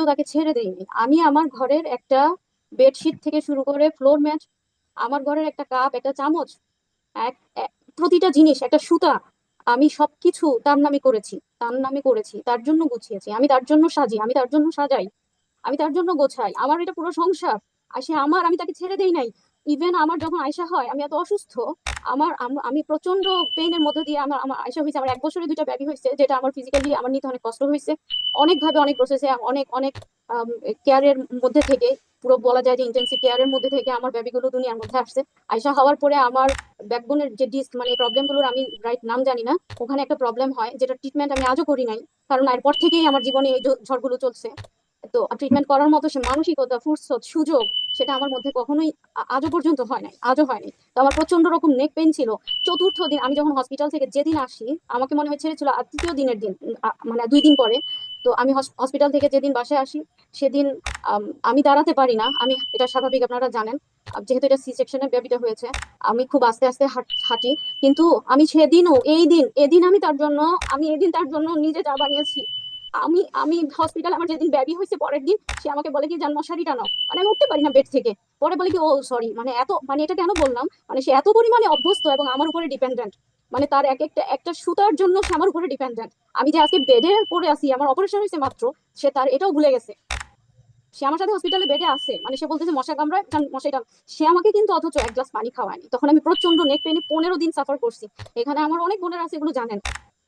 তো তাকে ছেড়ে দেইনি। আমি আমার ঘরের একটা বেডশিট থেকে শুরু করে ফ্লোর ম্যাট, আমার ঘরের একটা কাপ, একটা চামচ, এক- প্রতিটা জিনিস, একটা সুতা, আমি সবকিছু তার নামে করেছি তার নামে করেছি, তার জন্য গুছিয়েছি। আমি তার জন্য সাজি, আমি তার জন্য সাজাই, আমি তার জন্য গোছাই। আমার এটা পুরো সংসার, আর সে আমার, আমি তাকে ছেড়ে দেই নাই। ইভেন আমার যখন আয়সা হয়, আমি এত অসুস্থ, আমার, আমি প্রচণ্ড পেইনের মধ্যে দিয়ে আমার আমার আয়সা হয়েছে। আমার এক বছরে দুইটা ব্যাবি হয়েছে, যেটা আমার ফিজিক্যালি আমার নিতে অনেক কষ্ট হয়েছে। অনেকভাবে অনেক প্রসেসে অনেক অনেক কেয়ারের মধ্যে থেকে, পুরো বলা যায় যে ইন্টেন্সিভ কেয়ারের মধ্যে থেকে আমার ব্যাবিগুলো দুনিয়ার মধ্যে আসছে। আয়সা হওয়ার পরে আমার ব্যাকবোনের যে ডিস্ক মানে প্রবলেমগুলোর আমি রাইট নাম জানি না, ওখানে একটা প্রবলেম হয়, যেটা ট্রিটমেন্ট আমি আজও করি নাই, কারণ এরপর থেকেই আমার জীবনে এই ঝড়গুলো চলছে। তো ট্রিটমেন্ট করার মতো সে মানসিকতা, ফুরসত, সুযোগ সেটা আমার মধ্যে কখনোই আজও পর্যন্ত হয় নাই, আজও হয়নি তো আমার প্রচণ্ড রকম নেক পেন ছিল। চতুর্থ দিন আমি যখন হসপিটাল থেকে যেদিন আসি, আমাকে মনে হয় ছেড়েছিল, আর তৃতীয় দিনের দিন মানে দুই দিন পরে, তো আমি হসপিটাল থেকে যেদিন বাসায় আসি, সেদিন, আমি দাঁড়াতে পারি না। আমি, এটা স্বাভাবিক, আপনারা জানেন। যেহেতু এটা সি সেকশনে ব্যাপিত হয়েছে, আমি খুব আস্তে আস্তে হাঁটি। কিন্তু আমি সেদিনও, এই দিন, এদিন আমি তার জন্য, আমি এদিন তার জন্য নিজে চা বানিয়েছি। আমি আমি হসপিটাল আমার যেদিন ব্যাবি হয়েছে পরের দিন, সে আমাকে বলে কি যান মশারি টানাও মানে আমি উঠতে পারি না বেড থেকে। পরে বলে কি, ও সরি মানে এত মানে এটা কেন বললাম? মানে সে এত পরিমাণে অভ্যস্ত এবং আমার উপরে ডিপেন্ডেন্ট মানে তার এক একটা একটা সুতার জন্য সে আমার উপরে ডিপেন্ডেন্ট আমি যে আজকে বেডে পড়ে আছি, আমার অপারেশন হয়েছে মাত্র, সে তার এটাও ভুলে গেছে। সে আমার সাথে হসপিটালে বেডে আছে। মানে সে বলতেছে, মশা কামড়ায় মশাই সে আমাকে কিন্তু অথচ এক গ্লাস পানি খাওয়ায়নি। তখন আমি প্রচণ্ড নেক পেনে পনেরো দিন সাফার করছি। এখানে আমার অনেক বোনেরা আছে, এগুলো জানেন।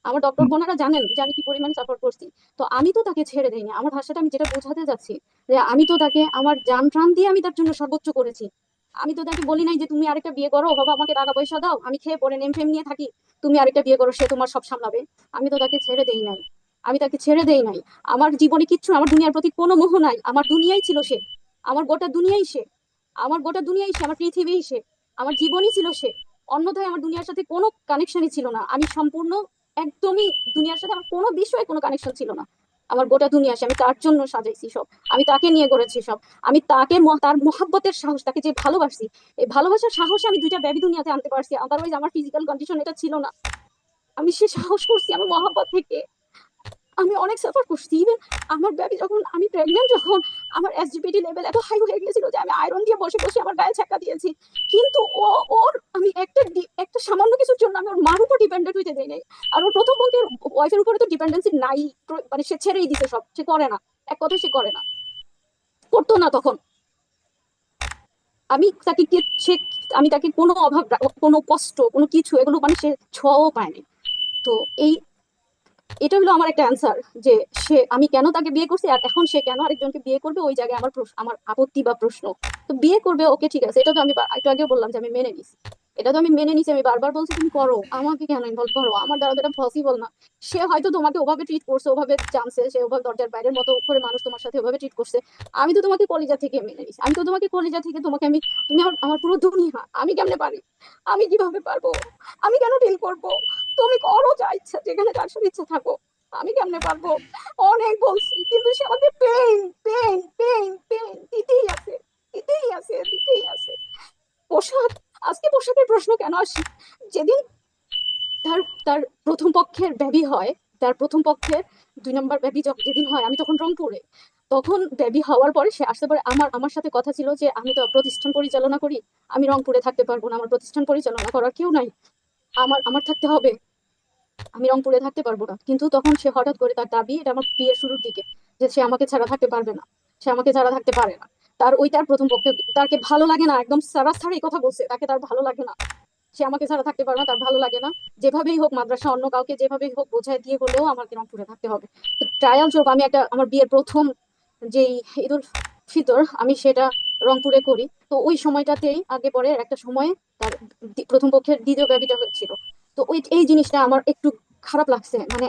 আমার ডক্টর বোনেরা জানেন যে আমি কি পরিমাণ সাফার করছি। তো আমি তো তাকে ছেড়ে দেইনি। আমার ভাষাটা আমি যেটা বোঝাতে যাচ্ছি যে আমি তো তাকে আমার যান প্রাণ দিয়ে আমি তার জন্য সর্বোচ্চ করেছি। আমি তো তাকে বলি নাই যে তুমি আরেকটা বিয়ে করো, বাবা আমাকে টাকা পয়সা দাও, আমি খেয়ে পরে নেম ফেম নিয়ে থাকি, তুমি আরেকটা বিয়ে করো, সে তোমার সব সামলাবে। আমি তো তাকে ছেড়ে দেই নাই। আমি তাকে ছেড়ে দেই নাই। আমার জীবনে কিচ্ছু আমার দুনিয়ার প্রতি কোনো মোহ নাই। আমার দুনিয়াই ছিল সে। আমার গোটা দুনিয়াই সে। আমার গোটা দুনিয়াই সে, আমার পৃথিবীই সে। আমার জীবনই ছিল সে। অন্যথায় আমার দুনিয়ার সাথে কোনো কানেকশনই ছিল না। আমি সম্পূর্ণ একদমই দুনিয়ার সাথে আমার কোনো বিষয়ে কোনো কানেকশন ছিল না। আমার গোটা দুনিয়া আমি তার জন্য সাজাইছি সব। আমি তাকে নিয়ে করেছি সব। আমি তাকে তার মহাব্বতের সাহস, তাকে যে ভালোবাসি এই ভালোবাসার সাহসে আমি দুইটা বেবি দুনিয়াতে আনতে পারছি। আদারওয়াইজ আমার ফিজিক্যাল কন্ডিশন এটা ছিল না। আমি সে সাহস করছি আমার মহাব্বত থেকে। আমি অনেক সাফার করছি। ইভেন আমার বেবি যখন আমি প্রেগনেন্ট যখন আমার এসজিপিটি লেভেল এত হাই হয়ে গিয়েছিল যে আমি আয়রন দিয়ে বসে বসে আমার গায়ে ছাক্কা দিয়েছি। কিন্তু ও, ওর, আমি একটা একটা সামান্য কিছুর জন্য আমি ওর মার উপর ডিপেন্ডেন্ট হইতে দেই নাই। আর ওর প্রথম পক্ষের ওয়াইফের উপরে তো ডিপেন্ডেন্সি নাই মানে সে ছেড়েই দিতে সব, সে করে না। এক কথায় সে করে না। করতো না তখন। আমি তাকে কে- সে, আমি তাকে কোনো অভাব, কোনো কষ্ট, কোনো কিছু, এগুলো মানে সে ছোঁয়াও পায়নি তো এই এটা হলো আমার একটা অ্যান্সার যে সে, আমি কেন তাকে বিয়ে করছি আর এখন সে কেন আরেকজনকে বিয়ে করবে ওই জায়গায় আমার প্রশ্ন, আমার আপত্তি বা প্রশ্ন। তো বিয়ে করবে, ওকে ঠিক আছে, এটা তো আমি একটু আগে বললাম যে আমি মেনে নিছি। এটা তো আমি মেনে নিছি, আমি বারবার বলছি, তুমি করো, আমাকে কেন ইনভলভ করো? আমার দ্বারা এটা পসিবল না। সে হয়তো তোমাকে ওভাবে ট্রিট করছে, ওভাবে জানছে, সে ওভাবে দরজার বাইরের মতো করে মানুষ তোমার সাথে ওভাবে ট্রিট করছে। আমি তো তোমাকে কলিজা থেকে মেনে নিছি। আমি তো তোমাকে কলিজা থেকে, তোমাকে আমি, তুমি আমার পুরো দুনিয়া আমি কেমনে পারি? আমি কীভাবে পারব? আমি কেন ডিল করব? তুমি করো যা ইচ্ছা, যেখানে যার সাথে ইচ্ছা থাকো আমি কেমনে পারব? অনেক বলছি, কিন্তু সে আমাকে পেন পেন পেন পেন দিতেই আছে দিতেই আছে দিতেই আছে। পোশাক আজকে পোশাকের প্রশ্ন কেন আসি? যেদিন তার তার প্রথম পক্ষের বেবি হয়, তার প্রথম পক্ষের দুই নম্বর বেবি যেদিন হয়, আমি তখন রংপুরে। তখন বেবি হওয়ার পরে সে আসতে পারে আমার আমার সাথে কথা ছিল যে আমি তো প্রতিষ্ঠান পরিচালনা করি, আমি রংপুরে থাকতে পারব না, আমার প্রতিষ্ঠান পরিচালনা করার কেউ নাই। আমার আমার থাকতে হবে। আমি রংপুরে থাকতে পারব না। কিন্তু তখন সে হঠাৎ করে তার দাবি, এটা আমার বিয়ের শুরুর দিকে, যে সে আমাকে ছাড়া থাকতে পারবে না। সে আমাকে ছাড়া থাকতে পারে না। তার ওই, তার প্রথম পক্ষে তাকে ভালো লাগে না, একদম সারা সারা এই কথা বলছে, তাকে তার ভালো লাগে না। সে আমাকে ছাড়া থাকতে পারবে না, তার ভালো লাগে না। যেভাবেই হোক মাদ্রাসা, অন্য কাউকে যেভাবেই হোক বোঝায় দিয়ে হলেও আমাকে রংপুরে থাকতে হবে। ট্রায়াল স্বরূপ আমি একটা, আমার বিয়ের প্রথম যেই ঈদুল ফিতর, আমি সেটা রংপুরে করি। তো ওই সময়টাতেই, আগে পরে একটা সময়ে তার প্রথম পক্ষের দ্বিতীয় বেবিটা হচ্ছিল তো ওই, এই জিনিসটা আমার একটু খারাপ লাগছে। মানে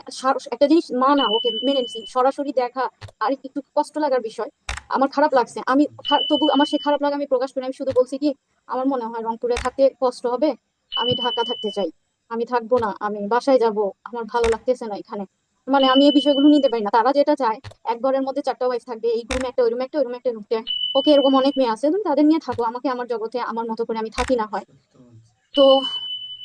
একটা জিনিস মানা ওকে মেনে নিছি। সরাসরি দেখা আর একটু কষ্ট লাগার বিষয়, আমার খারাপ লাগছে। আমি তবু আমার সেই খারাপ লাগা আমি প্রকাশ করি আমি শুধু বলছি কি, আমার মনে হয় রংপুরে থাকতে কষ্ট হবে। আমি ঢাকা থাকতে চাই। আমি থাকব না। আমি বাসায় যাব। আমার ভালো লাগতেছে না এখানে। মানে আমি এই বিষয়গুলো নিতে পারি না। তারা যেটা চায়, এক ঘরের মধ্যে চারটা ওয়াইফ থাকবে, এই রুমে একটা, ওই রুমে একটা, ওই রুমে একটা ঢুকতে ওকে এরকম অনেক মেয়ে আছে, তুমি তাদের নিয়ে থাকো, আমাকে আমার জগতে আমার মতো করে আমি থাকি না হয়। তো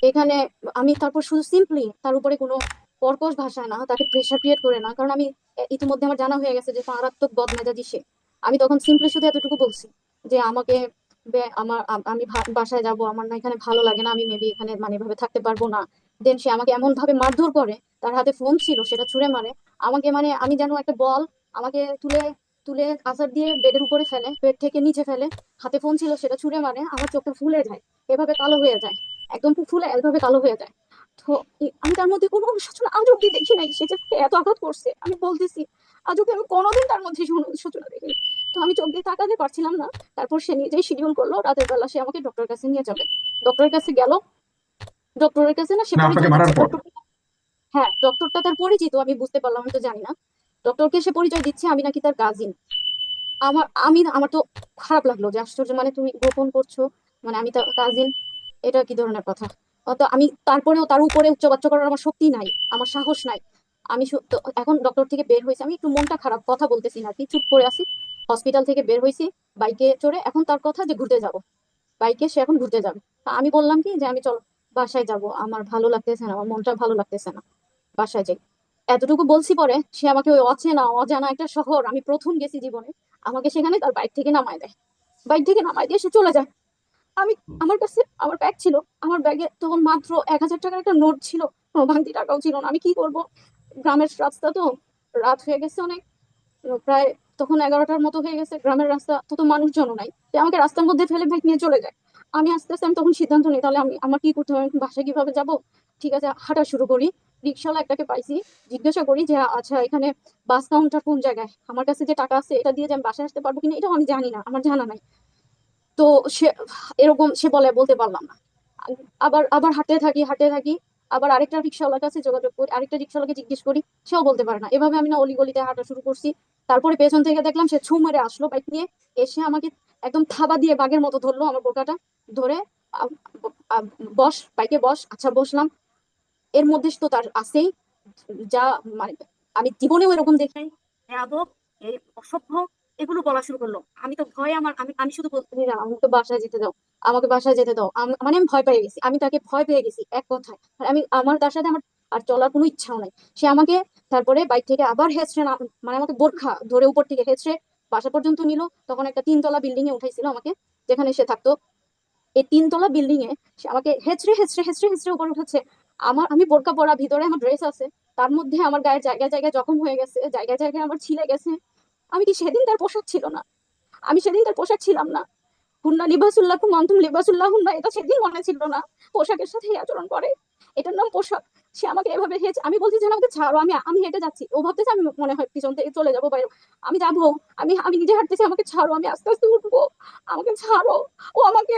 এখানে আমি তারপর শুধু সিম্পলি তার উপরে কোনো কর্কশ ভাষায় না, তাকে প্রেশার ক্রিয়েট করে না। কারণ আমি ইতিমধ্যে আমার জানা হয়ে গেছে যে মারাত্মক বদমেজাজি সে। আমি তখন সিম্পলি শুধু এতটুকু বলছি যে আমাকে আমার আমি বাসায় যাব, আমার না এখানে ভালো লাগে না, আমি মেবি এখানে মানে এভাবে থাকতে পারব না। দেন সে আমাকে এমন ভাবে মারধর করে, তার হাতে ফোন ছিল, সেটা ছুঁড়ে মারে। আমাকে মানে আমি যেন একটা বল আমাকে তুলে তুলে আসার দিয়ে বেডের উপরে ফেলে বেড থেকে নিচে ফেলে, হাতে ফোন ছিল, সেটা ছুঁড়ে মারে, আমার চোখটা ফুলে যায়, এভাবে কালো হয়ে যায়, একদম ফুলে, এভাবে কালো হয়ে যায়। তো আমি তার মধ্যে কোনো অনুশোচনা আজ অব্দি দেখি নাই, সে যে এত আঘাত করছে, আমি বলতেছি আজ অব্দি আমি কোনোদিন তার মধ্যে অনুশোচনা দেখিনি। তো আমি চোখ দিয়ে তাকাতে পারছিলাম না, তারপর সে নিজেই শিডিউল করল, রাতের বেলা সে আমাকে ডক্টরের কাছে নিয়ে যাবে। ডক্টরের কাছে গেল ডক্টরের কাছে না সে? হ্যাঁ ডক্টরটা তার পরিচিত আমি বুঝতে পারলাম আমি তো জানি না। ডক্টরকে সে পরিচয় দিচ্ছে আমি নাকি তার কাজিন আমার আমি আমার তো খারাপ লাগল যে আশ্চর্য মানে তুমি গোপন করছ মানে আমি তার কাজিন এটা কি ধরনের কথা? তো আমি তারপরেও তার উপরে উচ্চবাচ্য করার আমার শক্তি নাই আমার সাহস নাই। আমি এখন ডক্টর থেকে বের হয়েছি আমি একটু মনটা খারাপ কথা বলতেছি না কি চুপ করে আছি। হসপিটাল থেকে বের হয়েছি বাইকে চড়ে এখন তার কথা যে ঘুরতে যাব। বাইকে সে এখন ঘুরতে যাবে। আমি বললাম কি যে আমি চল বাসায় যাব, আমার ভালো লাগতেছে না, আমার মনটা ভালো লাগতেছে না, বাসায় যাই। এতটুকু বলছি পরে, সে আমাকে ওই অচেনা, অজানা একটা শহর, আমি প্রথম গেছি জীবনে, আমাকে সেখানে তার বাইক থেকে নামায় দেয়। বাইক থেকে নামায় দিয়ে সে চলে যায়। আমি, আমার কাছে আমার ব্যাগ ছিল, আমার ব্যাগে তখন মাত্র এক হাজার টাকার একটা নোট ছিল ভাঙতি টাকাও ছিল না, আমি কি করব? গ্রামের রাস্তা তো, রাত হয়ে গেছে অনেক, প্রায় তখন এগারোটার মতো হয়ে গেছে, গ্রামের রাস্তা তো তো মানুষজনও নাই। আমাকে রাস্তার মধ্যে ফেলে ব্যাগ নিয়ে চলে যায়। আমি আস্তে আস্তে, আমি তখন সিদ্ধান্ত নিই, তাহলে আমি, আমার কি করতে হবে? বাসায় কীভাবে যাব? ঠিক আছে, হাঁটা শুরু করি। রিক্সাওয়ালা একটাকে পাইছি, জিজ্ঞাসা করি যে আচ্ছা এখানে বাস কাউন্টার কোন জায়গায়? আমার কাছে যে টাকা আছে, এটা দিয়ে যে আমি বাসায় আসতে পারব কিনা, এটাও আমি জানি না, আমার জানা নাই। তো সে, এরকম সে বলে, বলতে পারলাম না। আবার আবার হাঁটতে থাকি হাঁটতে থাকি, আবার আরেকটা রিক্সাওয়ালার কাছে যোগাযোগ করি, আরেকটা রিক্সাওয়ালাকে জিজ্ঞেস করি, সেও বলতে পারে না। এভাবে আমি না অলিগলিতে হাঁটা শুরু করছি। তারপরে পেছন থেকে দেখলাম সে ছু মেরে আসলো বাইক নিয়ে, এসে আমাকে একদম থাবা দিয়ে বাঘের মতো ধরলো আমার বোকাটা ধরে বস বাইকে বস আচ্ছা বসলাম। এর মধ্যে তো তার আছেই। যা মানে আমি জীবনেও এরকম দেখি অসভ্য এগুলো বলা শুরু করল। আমি তো ভয়ে আমার আমি আমি শুধু বলতে না আমাকে বাসায় যেতে দাও। আমাকে বাসায় যেতে দাও। আম- মানে আমি ভয় পেয়ে গেছি। আমি তাকে ভয় পেয়ে গেছি এক কথায়। আর আমি আমার তার সাথে আমার আর চলার কোনো ইচ্ছাও নাই। সে আমাকে তারপরে বাইক থেকে আবার হেঁচড়ে না মানে আমাকে বোরখা ধরে উপর থেকে হেঁচড়ে বাসা পর্যন্ত নিল, তখন একটা তিনতলা বিল্ডিং এ উঠাইছিল আমাকে, যেখানে সে থাকতো। এই তিনতলা বিল্ডিং এ সে আমাকে হেঁচড়ে হেঁচড়ে হেঁচড়ে হেঁচড়ে উপরে উঠাচ্ছে আমার, আমি বোরকা পরা, ভিতরে আমার ড্রেস আছে। তার মধ্যে আমার গায়ের জায়গায় জায়গায় জখম হয়ে গেছে, জায়গায় জায়গায় আমার ছিলে গেছে। আমি কি সেদিন তার পোশাক ছিল না? আমি সেদিন তার পোশাক ছিলাম না। হুন্না লিবাসুল্লাহ কুমান্তুম লিবাসুল্লাহ হুন্না, এটা সেদিন মনে ছিল না। পোশাকের সাথে আচরণ করে। এটার নাম পোশাক। সে আমাকে এভাবে হেঁচে, আমি বলছি যে আমাকে ছাড়ো, আমি আমি হেঁটে যাচ্ছি। ও ভাবতেছে, আমি মনে হয় পিছন থেকে চলে যাব, বাইরে। আমি যাব, আমি আমি নিজে হাঁটতেছি, আমাকে ছাড়ো, আমি আস্তে আস্তে উঠবো। আমাকে ছাড়ো। ও আমাকে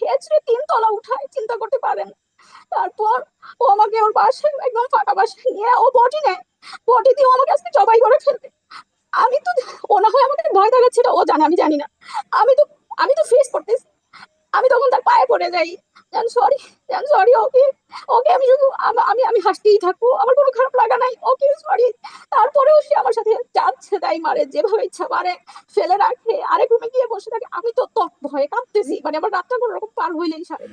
হেঁচড়ে তিন তলা উঠায়, চিন্তা করতে পারেন। তারপর ও আমাকে ওর বাসায় একদম ফাঁকা বাসায় নিয়ে, ও বটি নেয়। বটি দিয়ে ও আমাকে আজকে জবাই করে ফেলবে। আমি তো, ও না হয় আমাকে ভয় দেখাচ্ছিল ও জানে, আমি জানি না। আমি তো আমি তো ফেস করতেছি। আমি তখন তার পায়ে পড়ে যাই। জান সরি জান সরি ওকে ওকে আমি শুধু আমি আমি হাসতেই থাকব। আমার কোনো খারাপ লাগা নাই। ওকে সরি তারপরেও সে আমার সাথে যাচ্ছে তাই মারে। যেভাবে ইচ্ছা মারে, ফেলে রাখে। আরেক রুমে গিয়ে বসে থাকে। আমি তো তক ভয়ে কাঁপতেছি মানে আমার রাতটা কোনো রকম পার হইলেই সারে।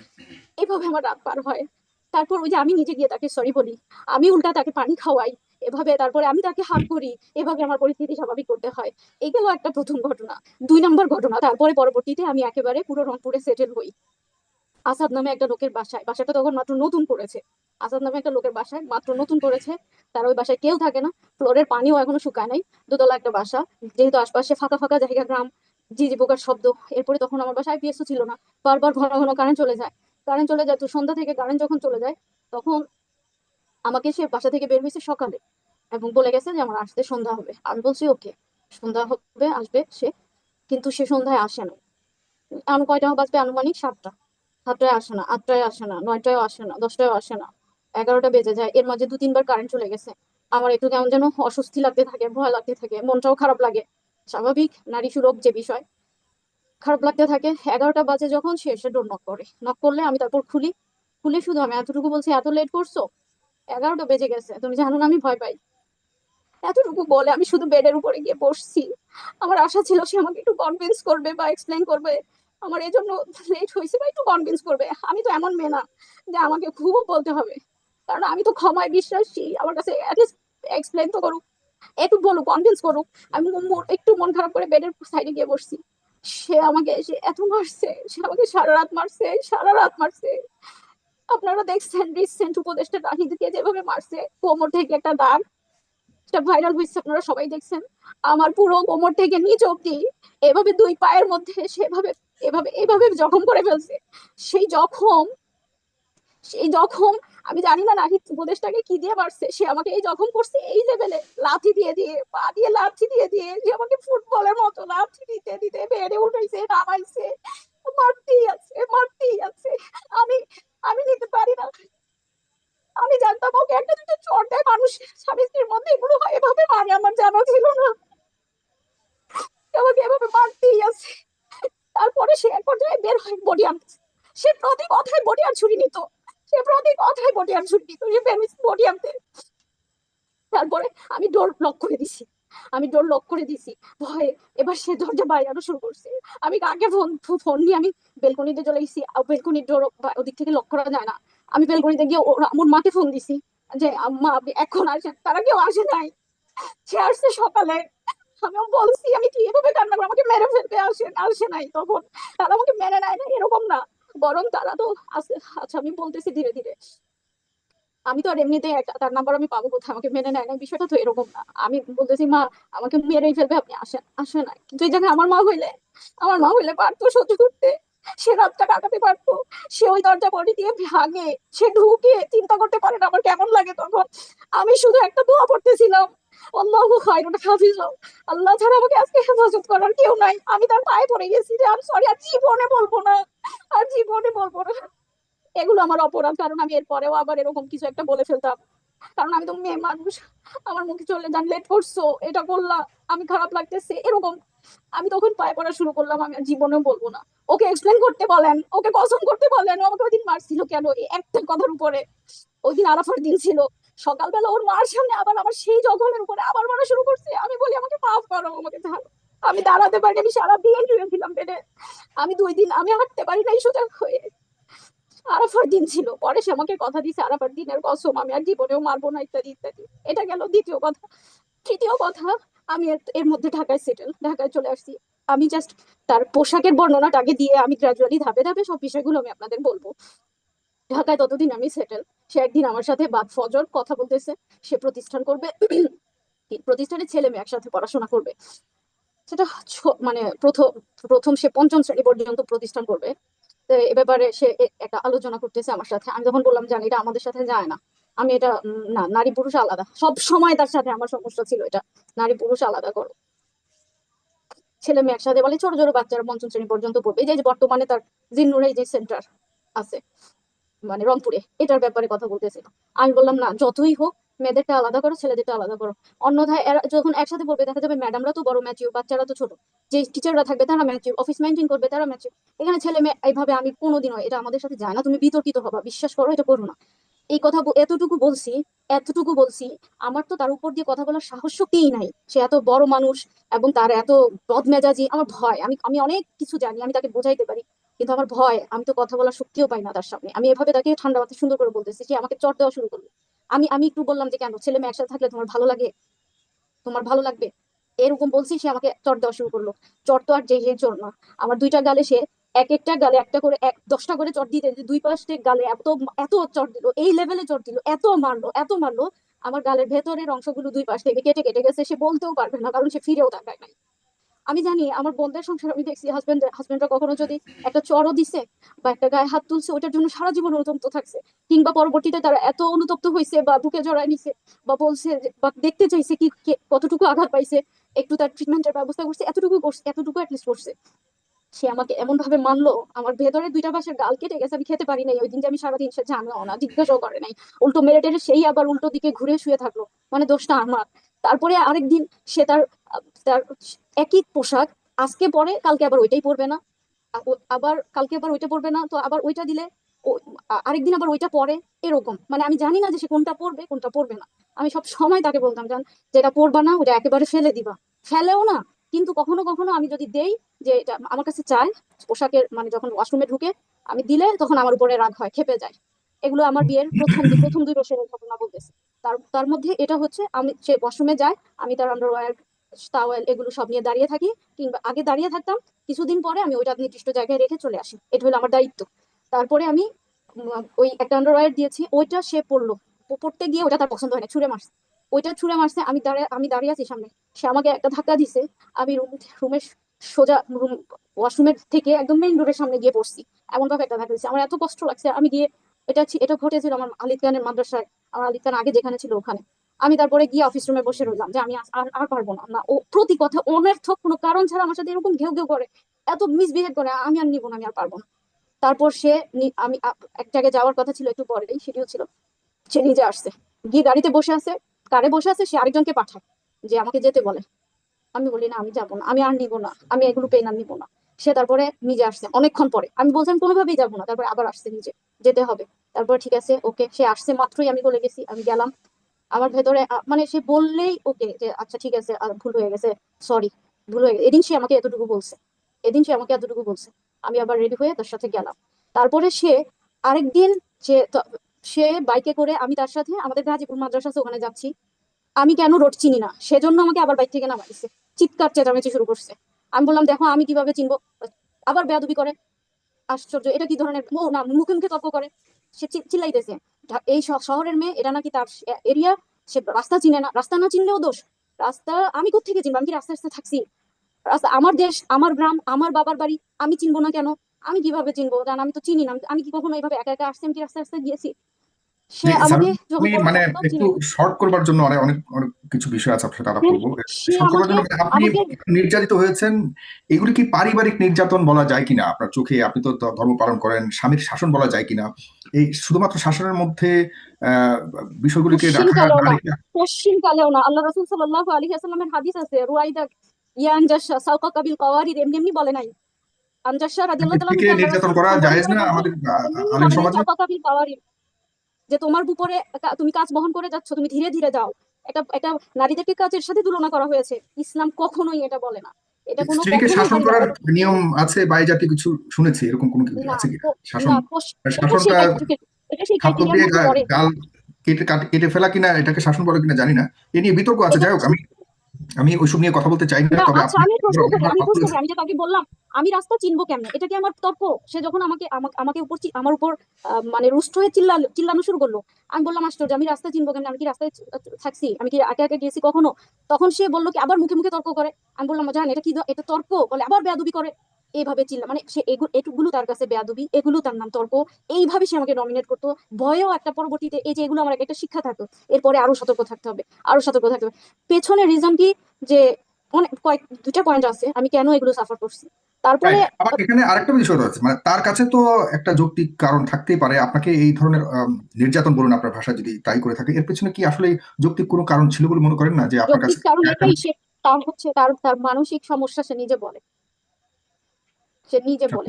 এভাবে আমার রাত পার হয়। তারপর ওই যে আমি নিজে গিয়ে তাকে সরি বলি, আমি উল্টা তাকে পানি খাওয়াই, এভাবে তারপরে আমি তাকে হাত করি, এভাবে আমার পরিস্থিতি স্বাভাবিক করতে হয়। এই গেল একটা প্রথম ঘটনা। দুই নম্বর ঘটনা, তারপরে পরবর্তীতে আমি একেবারে পুরো রংপুরে সেটেল হই। আসাদ নামে একটা লোকের বাসায়, বাসাটা তখন মাত্র নতুন করেছে। আসাদ নামে একটা লোকের বাসায় মাত্র নতুন করেছে। তার ওই বাসায় কেউ থাকে না ফ্লোরের পানিও এখনও শুকায় নাই। দোতলা একটা বাসা, যেহেতু আশপাশে ফাঁকা ফাঁকা জায়গা, গ্রাম ঝিঝি পোকার শব্দ, এরপরে তখন আমার বাসায় আইপিএসও ছিল না। বারবার ঘন ঘন কারেন্ট চলে যায়। কারেন্ট চলে যায়, তো সন্ধ্যা থেকে কারেন্ট যখন চলে যায়, তখন আমাকে সে বাসা থেকে বের হয়েছে সকালে এবং বলে গেছে যে, আমার আসতে সন্ধ্যা হবে। আমি বলছি, ওকে, সন্ধ্যা হবে, আসবে সে। কিন্তু সে সন্ধ্যায় আসে না এখন কয়টা বাজবে? আনুমানিক সাতটা। সাতটায় আসে না, আটটায় আসে না নয়টায় আসে না দশটায় আসে না, এগারোটা বেজে যায়। এর মাঝে দু তিনবার কারেন্ট চলে গেছে। আমার একটু কেমন যেন অস্বস্তি লাগতে থাকে, ভয় লাগতে থাকে, মনটাও খারাপ লাগে। স্বাভাবিক, নারী সুলভ যে বিষয় খারাপ লাগতে থাকে। এগারোটা বাজে যখন সে এসে ডোর নক করে। নক করলে আমি তারপর খুলি। খুলে শুধু আমি এতটুকু বলছি, এত লেট করছ? এগারোটা বেজে গেছে। তুমি জানো না, আমি ভয় পাই। এতটুকু বলে আমি শুধু বেডের উপরে গিয়ে বসছি। আমার আশা ছিল সে আমাকে একটু কনভিন্স করবে বা এক্সপ্লেন করবে। আমার এই জন্য লেট হয়েছে বা একটু কনভিন্স করবে। আমি তো এমন মেয়ে না যে আমাকে খুব বলতে হবে। কারণ আমি তো ক্ষমায় বিশ্বাসী। আমার কাছে এক্সপ্লেন তো করুক। একটু বলুক কনভিন্স করুক। আমি একটু মন খারাপ করে বেডের সাইডে গিয়ে বসছি। সে আমাকে এসে এত মারছে, সে আমাকে সারা রাত মারছে, সারা রাত মারছে। আপনারা দেখছেন রিসেন্ট উপদেশটা রাহিদকে যেভাবে মারছে, কোমর থেকে একটা দাগ। সেটা ভাইরাল হয়েছে, আপনারা সবাই দেখছেন। আমার পুরো কোমর থেকে নিচ অব্দি এভাবে দুই পায়ের মধ্যে সেভাবে, এভাবে এভাবে জখম করে ফেলছে। সেই জখম সেই জখম আমি জানি না নাহিদ উপদেশটাকে কি দিয়ে মারছে। সে আমাকে এই জখম করছে এই লেভেলে লাথি দিয়ে দিয়ে, পা দিয়ে লাথি দিয়ে দিয়ে যে আমাকে ফুটবলের মতো লাথি দিতে দিতে বেড়ে উঠাইছে, নামাইছে। মারতেই আছে মারতেই আছে। আমি আমি নিতে পারি না। আমি জানতাম ওকে একটা দুটো চট দেয়, মানুষ স্বামী স্ত্রীর মধ্যে এগুলো হয় এভাবে মানে আমার জানা ছিল না। আমাকে এভাবে মারতেই আছে। তারপরে সে এক পর্যায়ে বের হয় বডি আনতে সে প্রতি কথায় বডি আর ছুরি নিত। সে প্রতি কথায় আর ছুরি নিত সে ফেমিস বডি আনতে তারপরে আমি ডোর লক করে দিছি। আমি ডোর লক করে দিছি। ভয়ে এবার সে দরজা বাইরানো শুরু করছে। আমি কাকে ফোন ফোন নিয়ে আমি বেলকনিতে চলে গেছি বেলকনির ডোর ওদিক থেকে লক করা যায় না। আমি বেলকনিতে গিয়ে আমার মাকে ফোন দিছি যে, আম্মা, আপনি এখন আসেন। তারা কেউ আসে নাই। সে আসছে সকালে। আমি বলছি, আমি কি এভাবে কান্না করে আমাকে মেরে ফেলবে? আসে আসে নাই তখন। তারা আমাকে মেনে নেয় না, এরকম না। বরং তারা তো আচ্ছা আমি বলতেছি ধীরে ধীরে। আমি তো আর এমনিতেই তার নাম্বার আমি পাবো কোথায়? আমাকে মেনে নেয় না বিষয়টা তো এরকম না। আমি বলতেছি, মা, আমাকে মেরেই ফেলবে, আপনি আসেন আসে নাই কিন্তু এই জায়গায় আমার মা হইলে, আমার মা হইলে পারতো সহ্য করতে। সে রাতটা কাটাতে পারতো। সে ওই দরজা বডি দিয়ে ভাগে সে ঢুকে, চিন্তা করতে পারে না আমার কেমন লাগে তখন। আমি শুধু একটা দোয়া পড়তেছিলাম আল্লাহ হাফিজ। আল্লাহ ছাড়া আমাকে আজকে হেফাজত করার কেউ নাই। আমি তার পায়ে পড়ে গেছি যে আমি সরি আর জীবনে বলব না। আর জীবনে বলব না। এগুলো আমার অপরাধ, কারণ আমি এরপরেও আবার এরকম কিছু একটা বলে ফেলতাম। কারণ আমি তো মেয়ে মানুষ। আমার মুখে চলে যান লেট করছ এটা করলাম আমি খারাপ লাগতেছে। এরকম। আমি তখন পায়ে পড়া শুরু করলাম, আমি জীবনেও বলব না। ওকে এক্সপ্লেন করতে বলেন, ওকে কসম করতে বলেন আমাকে ওই দিন মারছিল কেন? এই একটা কথার উপরে। ওই দিন আরাফার দিন ছিল। সকালবেলা ওর মার সামনে আবার আমার সেই জঘলের উপরে আবার মারা শুরু করছে। আমি বলি, আমাকে মাফ করো, আমাকে ছাড়ো আমি দাঁড়াতে পারি আমি সারা দিন শুয়েছিলাম বেডে আমি দুই দিন, আমি হাঁটতে পারি নাই সোজা হয়ে। আরাফার দিন ছিল। পরে সে আমাকে কথা দিছে আরাফার দিনের কসম, আমি আর জীবনেও মারবো না, ইত্যাদি ইত্যাদি। এটা গেল দ্বিতীয় কথা। তৃতীয় কথা, আমি এর মধ্যে ঢাকায় সেটেল ঢাকায় চলে আসছি। আমি জাস্ট তার পোশাকের বর্ণনাটাকে দিয়ে আমি গ্রাজুয়ালি ধাপে ধাপে সব বিষয়গুলো আমি আপনাদের বলব। ঢাকায় ততদিন আমি সেটেল সে একদিন আমার সাথে বাদ ফজর কথা বলতেছে, সে প্রতিষ্ঠান করবে প্রতিষ্ঠানের ছেলে মেয়ে একসাথে পড়াশোনা করবে। সেটা মানে প্রথম প্রথম সে পঞ্চম শ্রেণি পর্যন্ত প্রতিষ্ঠান করবে। তো এ ব্যাপারে সে একটা আলোচনা করতেছে আমার সাথে। আমি যখন বললাম, জানি, এটা আমাদের সাথে যায় না। আমি এটা না, নারী পুরুষ আলাদা। সব সময় তার সাথে আমার সমস্যা ছিল এটা। নারী পুরুষ আলাদা করো। ছেলে মেয়ে একসাথে বলে, ছোট ছোট বাচ্চারা পঞ্চম শ্রেণি পর্যন্ত পড়বে। এই যে বর্তমানে তার জিন্নুর যে সেন্টার আছে। মানে রংপুরে, এটার ব্যাপারে কথা বলতেছিল। আমি বললাম, না, যতই হোক, মেয়েদেরটা আলাদা করো, ছেলেদেরটা আলাদা করো। অন্যথায় এরা যখন একসাথে পড়বে দেখা যাবে ম্যাডামরা তো বড় ম্যাচিউর বাচ্চারা তো ছোট। যে টিচাররা থাকবে, তারা ম্যাচিউর অফিস মেনটেন করবে, তারা ম্যাচিউর এখানে ছেলে মেয়ে, এইভাবে আমি কোনোদিনও, এটা আমাদের সাথে যায় না, তুমি বিতর্কিত হবা, বিশ্বাস করো, এটা করো না। এই কথা এতটুকু বলছি এতটুকু বলছি, আমার তো তার উপর দিয়ে কথা বলার সাহস শক্তিই নাই। সে এত বড় মানুষ এবং তার এত বদমেজাজি, আমার ভয়। আমি আমি অনেক কিছু জানি, আমি তাকে বোঝাইতে পারি। কিন্তু আমার ভয়, আমি তো কথা বলার শক্তিও পাই না তার সামনে। আমি এভাবে তাকে ঠান্ডা মাথায় সুন্দর করে বলতেছি, সে আমাকে চট দেওয়া শুরু করল। আমি আমি একটু বললাম যে, কেন? ছেলে মেয়ে একসাথে থাকলে তোমার ভালো লাগে? তোমার ভালো লাগবে? এরকম বলছি, সে আমাকে চট দেওয়া শুরু করল। চট তো আর যে যে চোর না। আমার দুইটা গালে সে এক একটা গালে একটা করে এক, দশটা করে চট দিতে দুই পাশে গালে এত এত চট দিল, এই লেভেলে চট দিল, এত মারলো এত মারলো। আমার গালের ভেতরের অংশগুলো দুই পাশ থেকে কেটে কেটে গেছে, সে বলতেও পারবে না, কারণ সে ফিরেও তাকায় নাই। আমি জানি আমার বোনদের সংসার, আমি দেখছি হাজবেন্ড হাজবেন্ডরা কখনো যদি একটা চড়ও দিছে বা একটা গায়ে হাত তুলছে, ওইটার জন্য সারা জীবন অনুতপ্ত থাকছে। কিংবা পরবর্তীতে তারা এত অনুতপ্ত হয়েছে বা বুকে জড়ায় নিছে বা বলছে বা দেখতে চাইছে কি কতটুকু আঘাত পাইছে, একটু তার ট্রিটমেন্টের ব্যবস্থা করছে, এতটুকু করছে, এতটুকু অ্যাটলিস্ট করছে। সে আমাকে এমন ভাবে মানলো, আমার ভেতরে দুইটা পাশের গাল কেটে গেছে, আমি খেতে পারি নাই, ওই দিন যে আমি সারাদিন সে জানেও না, জিজ্ঞাসাও করে নাই। উল্টো মেরে টেরে সেই আবার উল্টো দিকে ঘুরে শুয়ে থাকল মানে দোষটা আমার। তারপরে আরেকদিন সে তার তার একই পোশাক, আজকে পরে, কালকে আবার ওইটাই পরবে না। আবার কালকে আবার ওইটা পরবে না, তো আবার ওইটা দিলে আরেকদিন আবার ওইটা পরে, এরকম। মানে আমি জানি না যে সে কোনটা পরবে কোনটা পরবে না। আমি সব সময় তাকে বলতাম, জান, যেটা পরবা না, ওটা একেবারে ফেলে দিবা। ফেলেও না, কিন্তু কখনো কখনো আমি যদি দেই যে এটা আমার কাছে চায়, পোশাকের মানে যখন ওয়াশরুমে ঢুকে, আমি দিলে তখন আমার উপরে রাগ হয় খেপে যায়। এগুলো আমার বিয়ের প্রথম প্রথম দুই বছরের ঘটনা বলতেছে। তার তার মধ্যে এটা হচ্ছে আমি সে ওয়াশরুমে যায় আমি তার আন্ডারওয়্যার টাওয়েল এগুলো সব নিয়ে দাঁড়িয়ে থাকি, কিংবা আগে দাঁড়িয়ে থাকতাম, কিছুদিন পরে আমি ওইটা নির্দিষ্ট জায়গায় রেখে চলে আসি। এটা হলো আমার দায়িত্ব। তারপরে আমি ওই একটা আন্ডারওয়্যার দিয়েছি, ওইটা সে পড়ল পড়তে গিয়ে ওটা তার পছন্দ হয় না, ছুঁড়ে মারছে। ওইটা ছুঁড়ে মারছে, আমি দাঁড়িয়ে আমি দাঁড়িয়ে আছি সামনে। সে আমাকে একটা ধাক্কা দিছে, আমি রুম রুমের সোজা রুম ওয়াশরুমের থেকে একদম মেইন ডোরের সামনে গিয়ে পড়ছি। এমন ভাবে একটা ধাক্কা দিচ্ছে আমার এত কষ্ট লাগছে, আমি গিয়ে এটা এটা ঘটেছিল আমার আলিদ খানের মাদ্রাসায়, আমার আলিদ খান আগে যেখানে ছিল ওখানে। আমি তারপরে গিয়ে অফিস রুমে বসে রইলাম যে আমি আর পারব না। না, ও প্রতি কথা অনর্থক, কোনো কারণ ছাড়া আমার সাথে এরকম ঘেউ ঘেউ করে, এত মিসবিহেভ করে, আমি আর নিবো না, আমি আর পারব না। তারপর সে আমি এক জায়গায় যাওয়ার কথা ছিল একটু পরেই, সেটিও ছিল। সে নিজে আসছে। গিয়ে গাড়িতে বসে আছে, কারে বসে আছে, সে আরেকজনকে পাঠায়, যে আমাকে যেতে বলে। আমি বলি, না, আমি যাব না, আমি আর নিবো না, আমি এগুলো পেন আর নিবো না। সে তারপরে নিজে আসছে, অনেকক্ষণ পরে। আমি বলছি, আমি কোনোভাবেই যাব না। তারপরে আবার আসছে নিজে, যেতে হবে। তারপর ঠিক আছে, ওকে, সে আসছে মাত্রই, আমি বলে গেছি, আমি গেলাম। আমার ভেতরে মানে সে বললেই ওকে যে আচ্ছা ঠিক আছে ভুল হয়ে গেছে, সরি, ভুল হয়ে গেছে। এদিন সে আমাকে এতটুকু বলছে, এদিন সে আমাকে এতটুকু বলছে। আমি আবার রেডি হয়ে তার সাথে গেলাম। তারপরে সে আরেকদিন সে সে বাইকে করে আমি তার সাথে, আমাদের গাজীপুর মাদ্রাসা আছে, ওখানে যাচ্ছি। আমি কেন রোড চিনি না? সেজন্য আমাকে আবার বাইক থেকে নামাইছে চিৎকার চেঁচামেচি শুরু করছে। আমি বললাম, দেখো, আমি কীভাবে চিনবো? আবার বেয়াদবি করে। আশ্চর্য, এটা কি ধরনের ও না, মুখে মুখে তর্ক করে? সে চিল্লাইতেছে। এই শহরের মেয়ে, এটা নাকি তার এরিয়া? সে রাস্তা চিনে না, রাস্তা না চিনলেও দোষ। রাস্তা, আমি কোথেকে চিনবো? আমি কি রাস্তা রাস্তা থাকছি? রাস্তা, আমার দেশ, আমার গ্রাম, আমার বাবার বাড়ি, আমি চিনবো না কেন? আমি কীভাবে চিনবো? আমি তো চিনি না। আমি কি কখনো এইভাবে একা একা আসছি? আমি কি রাস্তা রাস্তা গিয়েছি? সে আমাকে মানে একটু শর্ট করবার জন্য অনেক অনেক কিছু বিষয় আছে আপনার শর্ট করবার জন্য আপনি নির্যাতিত হয়েছেন এগুলি কি পারিবারিক নির্যাতন বলা যায় কিনা আপনার চোখে? আপনি তো ধর্ম পালন করেন স্বামীর শাসন বলা যায় কিনা? এই শুধুমাত্র শাসনের মধ্যে বিষয়গুলিকে না আল্লাহ রাসূল সাল্লাল্লাহু আলাইহি ওয়াসাল্লামের হাদিস আছে রুয়াইদা ইয়া আনজাশা সাওকা কাবিল কাওয়ারির এমনি এমনি বলে নাই। রাদিয়াল্লাহু তাআলা নির্যাতন করা জায়েজ না? আমাদের আলেম সমাজে কাবিল কাওয়ারির যে তোমার উপরে তুমি কাজ বহন করে যাচ্ছ তুমি ধীরে ধীরে যাও। এটা এটা নারীদেরকে কাজের সাথে তুলনা করা হয়েছে। ইসলাম কখনোই এটা বলে না। এটা কোনো স্ত্রীকে শাসন করার নিয়ম আছে বা জাতি জাতীয় কিছু শুনেছি এরকম কোনো কিছু আছে কি শাসন শাসনটা সেই criteria- এটা সেই থাপ্পড় criteria দিয়ে মধ্যে গা- পড়ে। গাল কেটে কাট- কেটে ফেলা কিনা এটাকে শাসন বলে কিনা জানি না। এ নিয়ে বিতর্ক আছে যাই হোক আমি আমি ওইসব নিয়ে কথা বলতে চাই না তবে আচ্ছা আমি প্রশ্ন আমি প্রশ্ন বলেছেন। আমি যে তাকে বললাম আমি রাস্তা চিনবো কেমনে? এটা কি আমার তর্ক? সে যখন আমাকে আমাকে উপর আমার উপর মানে রুষ্ট হয়ে চিল্লা চিল্লানো শুরু করল আমি বললাম আশ্চর্য আমি রাস্তা চিনবো কেমনে? আমি কি রাস্তায় থাকছি? আমি কি একা একা গিয়েছি কখনো? তখন সে বলল কি আবার মুখে মুখে তর্ক করে। আমি বললাম জান এটা কি এটা তর্ক? বলে আবার বেয়াদবি করে। এইভাবে চিল্লা মানে সে এগু- এটুকুগুলো তার কাছে বেয়াদবি এগুলো তার নাম তর্ক এইভাবে সে আমাকে নমিনেট করতো। ভয়েও একটা পরবর্তীতে এই যে এগুলো আমার একটা শিক্ষা থাকতো এরপরে আরও সতর্ক থাকতে হবে আরও সতর্ক থাকতে হবে। পেছনে রিজন কি? যে অনেক কয়েক দুটা পয়েন্ট আছে আমি কেন এগুলো সাফার করছি? তারপরে আবার এখানে আরেকটা বিষয় মানে তার কাছে তো একটা যৌক্তিক কারণ থাকতেই পারে। আপনাকে এই ধরনের নির্যাতন বলুন আপনার ভাষা যদি তাই করে থাকে এর পেছনে কি আসলে যৌক্তিক কোনো কারণ ছিল বলে মনে করেন না যে আপনার কাছে কারণ এটাই সে তার হচ্ছে তার তার মানসিক সমস্যা সে নিজে বলে। সে নিজে বলে।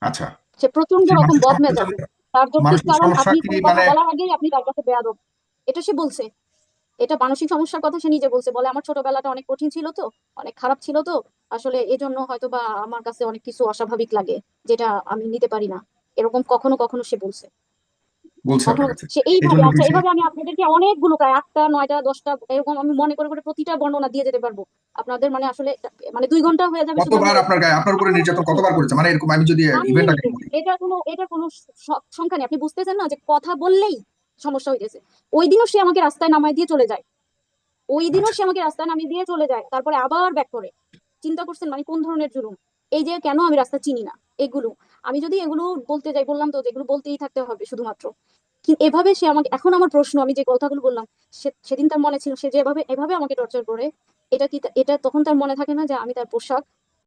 আচ্ছা। সে প্রচণ্ড রকম বদমেজাজ তার যৌক্তিক কারণ আপনি মানে- বলার আগেই আপনি তার কাছে বেয়াদব। এটা সে বলছে। এটা মানসিক সমস্যার কথা সে নিজে বলছে। বলে আমার ছোটবেলাটা অনেক কঠিন ছিল তো অনেক খারাপ ছিল তো। আসলে এজন্য হয়তো বা আমার কাছে অনেক কিছু অস্বাভাবিক লাগে যেটা আমি নিতে পারি না। এরকম কখনো কখনো সে বলছে। বলছে এইভাবে আচ্ছা এইভাবে আমি আপনাদেরকে অনেকগুলো প্রায় আটটা নয়টা দশটা এরকম আমি মনে করে করে প্রতিটা বর্ণনা দিয়ে যেতে পারব। আপনাদের মানে আসলে মানে দুই ঘণ্টা হয়ে যাবে কতবার আপনার গায়ে আপনার উপরে নির্যাতন কতবার করেছে? মানে এরকম আমি যদি আমি এটা কোনো এটা কোনো সংখ্যা নেই। আপনি বুঝতেছেন না যে কথা বললেই সমস্যা হইতেছে। ওই দিনও সে আমাকে রাস্তায় নামায় দিয়ে চলে যায়। ওই দিনও আচ্ছা। সে আমাকে রাস্তায় নামিয়ে দিয়ে চলে যায়। তারপরে আবার ব্যাক করে। চিন্তা করছেন মানে কোন ধরনের জুলুম? এই যে কেন আমি রাস্তা চিনি না? এগুলো। আমি যদি এগুলো বলতে যাই, বললাম তো যেগুলো বলতেই থাকতে হবে শুধুমাত্র। এভাবে সে আমাকে, এখন আমার প্রশ্ন, আমি যে কথাগুলো বললাম সেদিন তার মনে ছিল, সে যেভাবে, এভাবে আমাকে টর্চার করে, এটা কি এটা তখন তার মনে থাকে না যে আমি তার পোশাক